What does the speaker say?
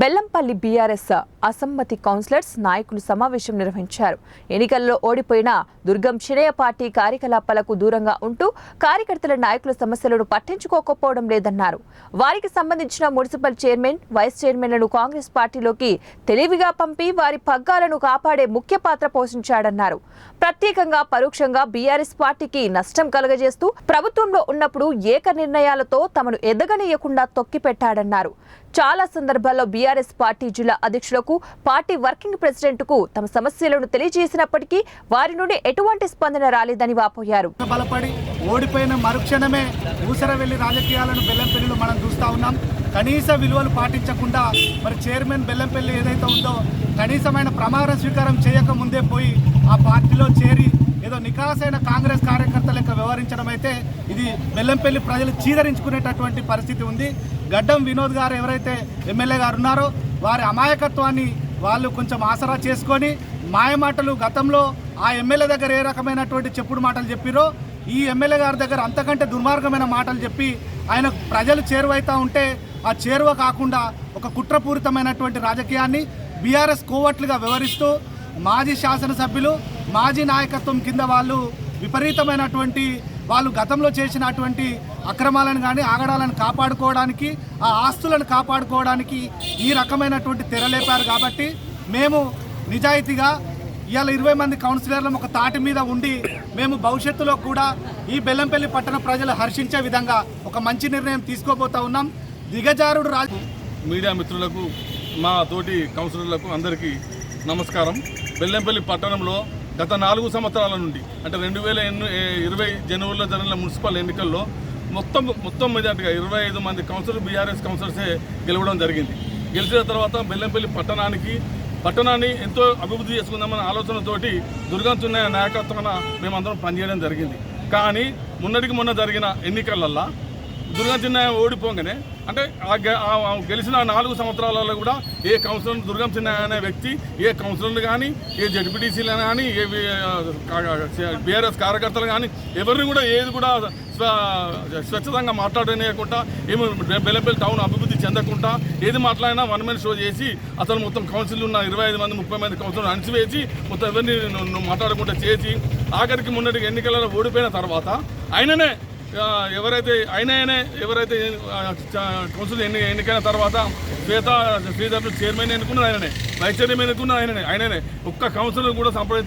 Bellampalli BRS అసమ్మతి counsellors నాయకులు సమావేశం నిర్వహించారు. ఎన్నికల్లో ఓడిపోయిన దుర్గం చినయ పార్టీ కార్యకలాపాలకు దూరంగా ఉంటూ కార్యకర్తల నాయకుల సమస్యలను పట్టించుకోకపోవడం లేదన్నారు. వారికి సంబంధించిన మున్సిపల్ చైర్మన్ వైస్ చైర్మన్లను కాంగ్రెస్ పార్టీలోకి తెలివిగా పంపి వారి పగ్గాలను కాపాడే ముఖ్య పాత్ర పోషించాడన్నారు. ప్రత్యేకంగా పరోక్షంగా బీఆర్ఎస్ పార్టీకి నష్టం కలగజేస్తూ ప్రభుత్వంలో ఉన్నప్పుడు ఏక నిర్ణయాలతో తమను ఎదగనీయకుండా తొక్కిపెట్టాడన్నారు. చాలా సందర్భాల్లో బీఆర్ఎస్ పార్టీ జిల్లా అధ్యక్షులకు పార్టీ వర్కింగ్ ప్రెసిడెంట్కు తమ సమస్యలను తెలియజేసినప్పటికీ వారి నుండి ఎటువంటి స్పందన రాలేదని వాపోయారు. బలపడి ఓడిపోయిన మరుక్షణమే ఊసర వెళ్ళి రాజకీయాలను బెల్లంపల్లిలో మనం చూస్తూ ఉన్నాం. కనీస విలువలు పాటించకుండా మరి చైర్మన్ బెల్లంపల్లి ఏదైతే ఉందో కనీసమైన ప్రమాణ స్వీకారం చేయక ముందే పోయి ఆ పార్టీలో చేరి ఏదో నికాసైన కాంగ్రెస్ కార్యకర్త లెక్క వ్యవహరించడం అయితే ఇది బెల్లంపల్లి ప్రజలు చీదరించుకునేటటువంటి పరిస్థితి ఉంది. గడ్డం వినోద్ గారు ఎవరైతే ఎమ్మెల్యే గారు ఉన్నారో వారి అమాయకత్వాన్ని వాళ్ళు కొంచెం ఆసరా చేసుకొని మాయమాటలు గతంలో ఆ ఎమ్మెల్యే దగ్గర ఏ రకమైనటువంటి చెప్పుడు మాటలు చెప్పిరో ఈ ఎమ్మెల్యే గారి దగ్గర అంతకంటే దుర్మార్గమైన మాటలు చెప్పి ఆయన ప్రజలు చేరువైతా ఉంటే ఆ చేరువ కాకుండా ఒక కుట్రపూరితమైనటువంటి రాజకీయాన్ని బీఆర్ఎస్ కోవట్లుగా వ్యవహరిస్తూ మాజీ శాసనసభ్యులు మాజీ నాయకత్వం కింద వాళ్ళు విపరీతమైనటువంటి వాళ్ళు గతంలో చేసినటువంటి అక్రమాలను కానీ ఆగడాలను కాపాడుకోవడానికి ఆ ఆస్తులను కాపాడుకోవడానికి ఈ రకమైనటువంటి తెరలేపారు కాబట్టి మేము నిజాయితీగా ఇవాళ ఇరవై మంది కౌన్సిలర్లం ఒక తాటి మీద ఉండి మేము భవిష్యత్తులో కూడా ఈ బెల్లంపల్లి పట్టణ ప్రజలు హర్షించే విధంగా ఒక మంచి నిర్ణయం తీసుకోబోతా ఉన్నాం. దిగజారుడు రాజు మీడియా మిత్రులకు మా తోటి కౌన్సిలర్లకు అందరికీ నమస్కారం. బెల్లంపల్లి పట్టణంలో గత నాలుగు సంవత్సరాల నుండి అంటే రెండు వేల ఇరవై జనవరిలో జరిగిన మున్సిపల్ ఎన్నికల్లో మొత్తం మొత్తం మెజార్టీగా ఇరవై ఐదు మంది కౌన్సిలర్ బీఆర్ఎస్ కౌన్సిలర్సే గెలవడం జరిగింది. గెలిచిన తర్వాత బెల్లంపల్లి పట్టణానికి పట్టణాన్ని ఎంతో అభివృద్ధి చేసుకుందామన్న ఆలోచనతోటి దుర్గంతున్న నాయకత్వాన మేమందరం పనిచేయడం జరిగింది. కానీ మొన్నటికి మొన్న జరిగిన ఎన్నికలల్లో దుర్గా చిన్న ఓడిపోగానే అంటే ఆ ఆ- గెలిచిన నాలుగు సంవత్సరాలలో కూడా ఏ కౌన్సిలర్ దుర్గం చిన్న అనే వ్యక్తి ఏ కౌన్సిలర్లు కానీ ఏ జడ్పీటీసీలు కానీ ఏ బీఆర్ఎస్ కార్యకర్తలు కానీ ఎవరిని కూడా ఏది కూడా స్వ స్వచ్ఛతంగా మాట్లాడనేయకుండా ఏమో బెల్లంపల్లి టౌన్ అభివృద్ధి చెందకుండా ఏది మాట్లాడినా వన్ మెన్ షో చేసి అసలు మొత్తం కౌన్సిల్ ఉన్న ఇరవై ఐదు మంది ముప్పై మంది కౌన్సిల్ అణిచివేసి మొత్తం ఎవరిని మాట్లాడకుండా చేసి ఆఖరికి మొన్నటి ఎన్నికలలో ఓడిపోయిన తర్వాత ఆయననే ఎవరైతే అయినాయనే ఎవరైతే కౌన్సిల్ ఎన్ని ఎన్నికైన తర్వాత శ్వేత శ్రీధర్ చైర్మన్ ఎన్నుకున్నది ఆయననే వైస్ చైర్మన్ ఎన్నుకున్నది ఆయననే ఆయననే. ఒక్క కౌన్సిల్ కూడా సంప్రదించు